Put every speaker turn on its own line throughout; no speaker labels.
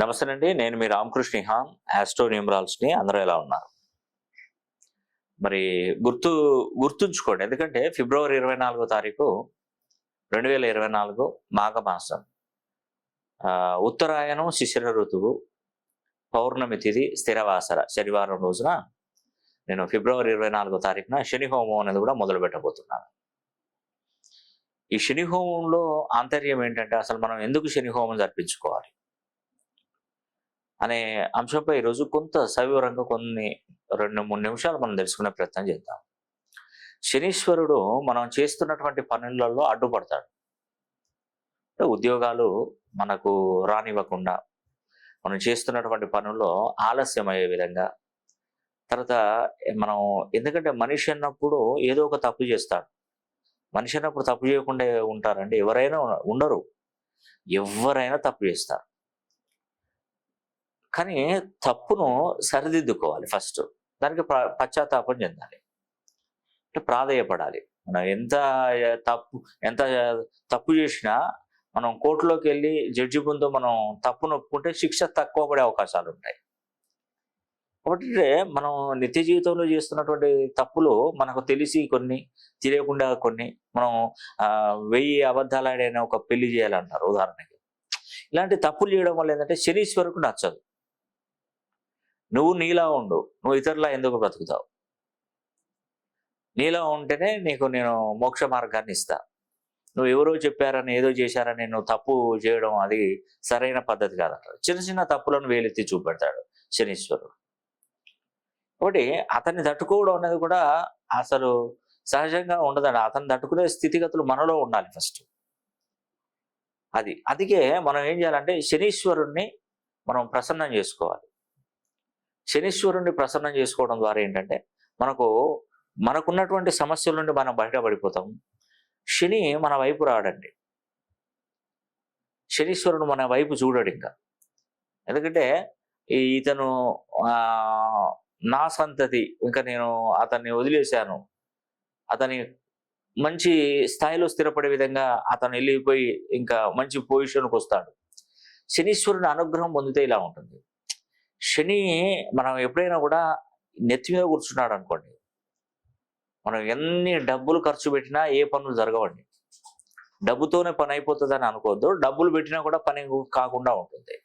నమస్తే అండి నేను మీ రామకృష్ణ హాన్ ఆస్ట్రో న్యూమరాల్స్ని అందరూ ఎలా ఉన్నారు? మరి గుర్తు గుర్తుంచుకోండి. ఎందుకంటే ఫిబ్రవరి ఇరవై నాలుగో తారీఖు రెండు వేల ఇరవై నాలుగు మాఘమాసం. ఉత్తరాయణం శిశిర ఋతువు పౌర్ణమి తిథి స్థిరవాసర శనివారం రోజున నేను ఫిబ్రవరి ఇరవై నాలుగో తారీఖున శని హోమం అనేది కూడా మొదలు పెట్టబోతున్నాను. ఈ శని హోమంలో ఆంతర్యం ఏంటంటే అసలు మనం ఎందుకు శని హోమం జరిపించుకోవాలి? అనే అంశంపై ఈరోజు కొంత సవివరంగా కొన్ని రెండు మూడు నిమిషాలు మనం తెలుసుకునే ప్రయత్నం చేద్దాం. శనీశ్వరుడు మనం చేస్తున్నటువంటి పనులలో అడ్డుపడతాడు. ఉద్యోగాలు మనకు రానివ్వకుండా మనం చేస్తున్నటువంటి పనుల్లో ఆలస్యం అయ్యే విధంగా తర్వాత మనం ఎందుకంటే మనిషి అన్నప్పుడు ఏదో ఒక తప్పు చేస్తాడు. మనిషి అన్నప్పుడు తప్పు చేయకుండా ఉంటారండి. ఎవరైనా ఉండరు. ఎవరైనా తప్పు చేస్తారు. కానీ తప్పును సరిదిద్దుకోవాలి ఫస్ట్. దానికి పశ్చాత్తాపం చెందాలి. అంటే ప్రాధేయపడాలి. మనం ఎంత తప్పు ఎంత తప్పు చేసినా మనం కోర్టులోకి వెళ్ళి జడ్జి ముందు మనం తప్పును ఒప్పుకుంటే శిక్ష తక్కువ పడే అవకాశాలు ఉంటాయి. కాబట్టి మనం నిత్య జీవితంలో చేస్తున్నటువంటి తప్పులు మనకు తెలిసి కొన్ని తెలియకుండా కొన్ని మనం వెయ్యి అబద్ధాలు ఆడైనా ఒక పెళ్ళి చేయాలంటారు ఉదాహరణకి. ఇలాంటి తప్పులు చేయడం వల్ల ఏంటంటే శనీశ్వరుకు నచ్చదు. నువ్వు నీలా ఉండు. నువ్వు ఇతరులా ఎందుకు బ్రతుకుతావు? నీలా ఉంటేనే నీకు నేను మోక్ష మార్గాన్ని ఇస్తా. నువ్వు ఎవరో చెప్పారని ఏదో చేశారని నువ్వు తప్పు చేయడం అది సరైన పద్ధతి కాదంట చిన్న చిన్న తప్పులను వేలెత్తి చూపెడతాడు శనీశ్వరుడు. కాబట్టి అతన్ని తట్టుకోవడం అనేది కూడా అసలు సహజంగా ఉండదండి. అతన్ని తట్టుకునే స్థితిగతులు మనలో ఉండాలి ఫస్ట్. అది అందుకే మనం ఏం చేయాలంటే శనీశ్వరుణ్ణి మనం ప్రసన్నం చేసుకోవాలి. శనీశ్వరుణ్ణి ప్రసన్నం చేసుకోవడం ద్వారా ఏంటంటే మనకు మనకున్నటువంటి సమస్యల నుండి మనం బయటపడిపోతాం. శని మన వైపు రాడండి. శనీశ్వరుడు మన వైపు చూడడు ఇంకా. ఎందుకంటే ఈ ఇతను నా సంతతి ఇంకా నేను అతన్ని వదిలేశాను. అతని మంచి స్థాయిలో స్థిరపడే విధంగా అతను వెళ్ళిపోయి ఇంకా మంచి పొజిషన్కి వస్తాడు. శనీశ్వరుని అనుగ్రహం పొందితే ఇలా ఉంటుంది. శని మనం ఎప్పుడైనా కూడా నెత్తి మీద కూర్చున్నాడు అనుకోండి. మనం ఎన్ని డబ్బులు ఖర్చు పెట్టినా ఏ పనులు జరగవండి. డబ్బుతోనే పని అయిపోతుందని అనుకోవద్దు. డబ్బులు పెట్టినా కూడా పని కాకుండా ఉంటుంది.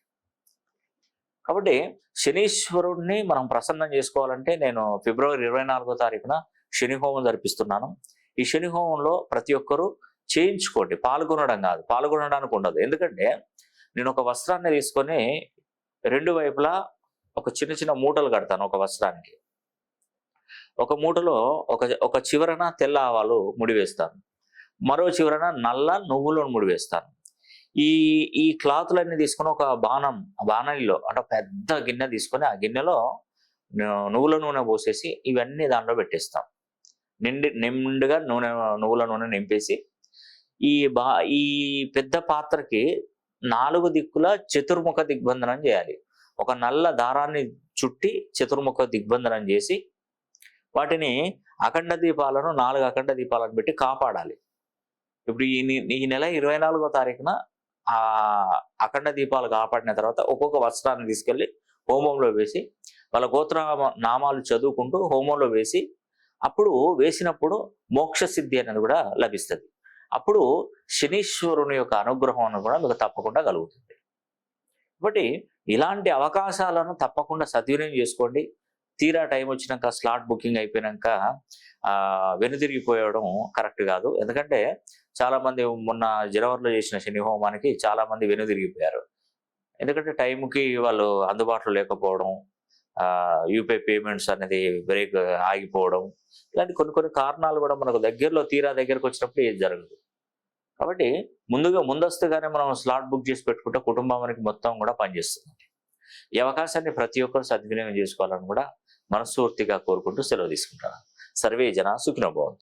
కాబట్టి శనీశ్వరుణ్ణి మనం ప్రసన్నం చేసుకోవాలంటే నేను ఫిబ్రవరి ఇరవై నాలుగో తారీఖున శని హోమం జరిపిస్తున్నాను. ఈ శని హోమంలో ప్రతి ఒక్కరూ చేయించుకోండి. పాల్గొనడం కాదు. పాల్గొనడానికి ఉండదు. ఎందుకంటే నేను ఒక వస్త్రాన్ని తీసుకొని రెండు వైపులా ఒక చిన్న చిన్న మూటలు కడతాను ఒక వస్త్రానికి. ఒక మూటలో ఒక ఒక చివరన తెల్ల ఆవాలు ముడివేస్తాను మరో చివరన నల్ల నువ్వులను ముడివేస్తాను ఈ ఈ క్లాత్లన్నీ తీసుకుని ఒక బాణం ఆ బాణలిలో అంటే పెద్ద గిన్నె తీసుకొని ఆ గిన్నెలో నువ్వుల నూనె పోసేసి ఇవన్నీ దాంట్లో పెట్టేస్తాం. నిండి నిండుగా నూనె నువ్వుల నూనె నింపేసి ఈ బా ఈ పెద్ద పాత్రకి నాలుగు దిక్కుల చతుర్ముఖ దిగ్బంధనం చేయాలి. ఒక నల్ల దారాన్ని చుట్టి చతుర్ముఖ దిగ్బంధనం చేసి వాటిని అఖండ దీపాలను నాలుగు అఖండ దీపాలను పెట్టి కాపాడాలి. ఇప్పుడు ఈ ఈ నెల ఇరవై నాలుగో తారీఖున ఆ అఖండ దీపాలు కాపాడిన తర్వాత ఒక్కొక్క వస్త్రాన్ని తీసుకెళ్ళి హోమంలో వేసి వాళ్ళ గోత్ర నామాలు చదువుకుంటూ హోమంలో వేసి అప్పుడు వేసినప్పుడు మోక్ష సిద్ధి అనేది కూడా లభిస్తుంది. అప్పుడు శనీశ్వరుని యొక్క అనుగ్రహం అని కూడా మీకు తప్పకుండా కలుగుతుంది. కాబట్టి ఇలాంటి అవకాశాలను తప్పకుండా సద్వినియోగం చేసుకోండి. తీరా టైం వచ్చినాక స్లాట్ బుకింగ్ అయిపోయినాక వెనుతిరిగిపోయడం వెనుదిరిగిపోయడం కరెక్ట్ కాదు. ఎందుకంటే చాలామంది మొన్న జనవరిలో చేసిన శని హోమానికి చాలామంది వెనుదిరిగిపోయారు. ఎందుకంటే టైంకి వాళ్ళు అందుబాటులో లేకపోవడం యూపీఐ పేమెంట్స్ అనేది బ్రేక్ ఆగిపోవడం ఇలాంటి కొన్ని కొన్ని కారణాలు కూడా మనకు దగ్గరలో తీరా దగ్గరకు వచ్చినప్పుడు ఏది జరగదు. కాబట్టి ముందుగా ముందస్తుగానే మనం స్లాట్ బుక్ చేసి పెట్టుకుంటే కుటుంబానికి మొత్తం కూడా పనిచేస్తుంది. ఈ అవకాశాన్ని ప్రతి ఒక్కరు సద్వినియోగం చేసుకోవాలని కూడా మనస్ఫూర్తిగా కోరుకుంటూ సెలవు తీసుకుంటాను సర్వే జన సుఖినోభవం